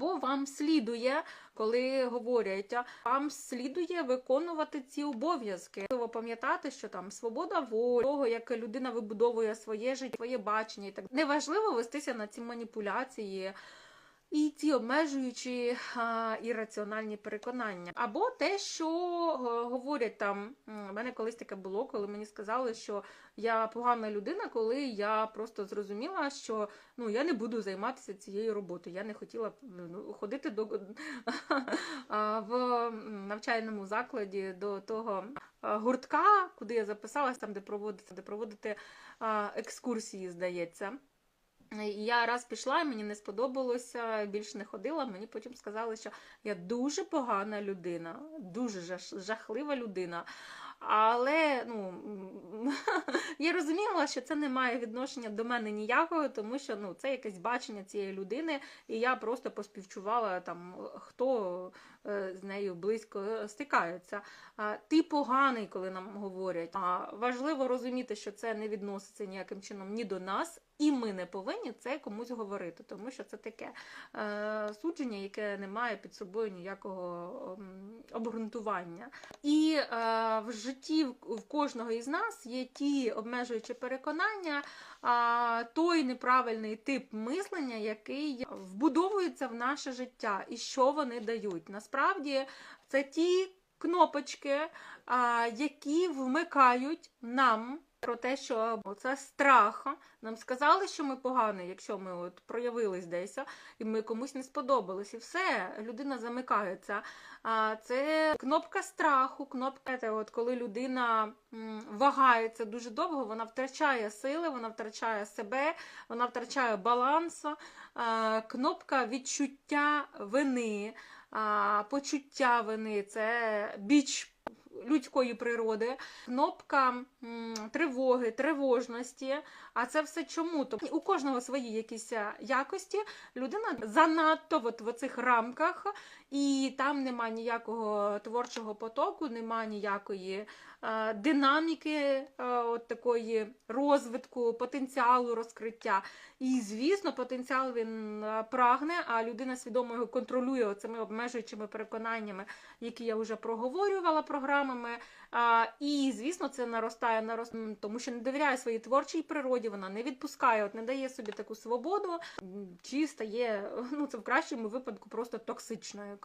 Або вам слідує, коли говорять, вам слідує виконувати ці обов'язки. Важливо пам'ятати, що там свобода волі, того, як людина вибудовує своє життя, своє бачення і так неважливо вестися на ці маніпуляції. І ці обмежуючі а, ірраціональні переконання, або те, що е, говорять там. У мене колись таке було, коли мені сказали, що я погана людина, коли я просто зрозуміла, що ну я не буду займатися цією роботою. Я не хотіла ну, ходити до в навчальному закладі до того гуртка, куди я записалась, там де проводити, де проводити екскурсії, здається. Я раз пішла, мені не сподобалося, більше не ходила. Мені потім сказали, що я дуже погана людина, дуже жах- жахлива людина. Але ну, я розуміла, що це не має відношення до мене ніякого, тому що ну, це якесь бачення цієї людини, і я просто поспівчувала там, хто е, з нею близько стикається. Ти поганий, коли нам говорять. А важливо розуміти, що це не відноситься ніяким чином ні до нас, і ми не повинні це комусь говорити, тому що це таке е, судження, яке не має під собою ніякого обґрунтування. І е, в житті в, кожного із нас є ті обмежуючі переконання, той неправильний тип мислення, який вбудовується в наше життя, і що вони дають. Насправді це ті кнопочки, які вмикають нам. Про те, що це страх. Нам сказали, що ми погані, якщо ми от проявились десь, і ми комусь не сподобались, і все, людина замикається. А це кнопка страху, кнопка, це от коли людина вагається дуже довго, вона втрачає сили, вона втрачає себе, вона втрачає баланс. Кнопка відчуття вини, почуття вини це біч людської природи, кнопка тривоги, тривожності. А це все чому? Тобто у кожного свої якісь е, якості. Людина занадто от в цих рамках, і там нема ніякого творчого потоку, нема ніякої е, динаміки, е, от такої розвитку, потенціалу розкриття. І, звісно, потенціал він е, прагне, а людина свідомо його контролює цими обмежуючими переконаннями, які я вже проговорювала програмами. А, і, звісно, це наростає, нарост... тому що не довіряє своїй творчій природі, вона не відпускає, от не дає собі таку свободу, чи стає, ну це в кращому випадку просто токсичною.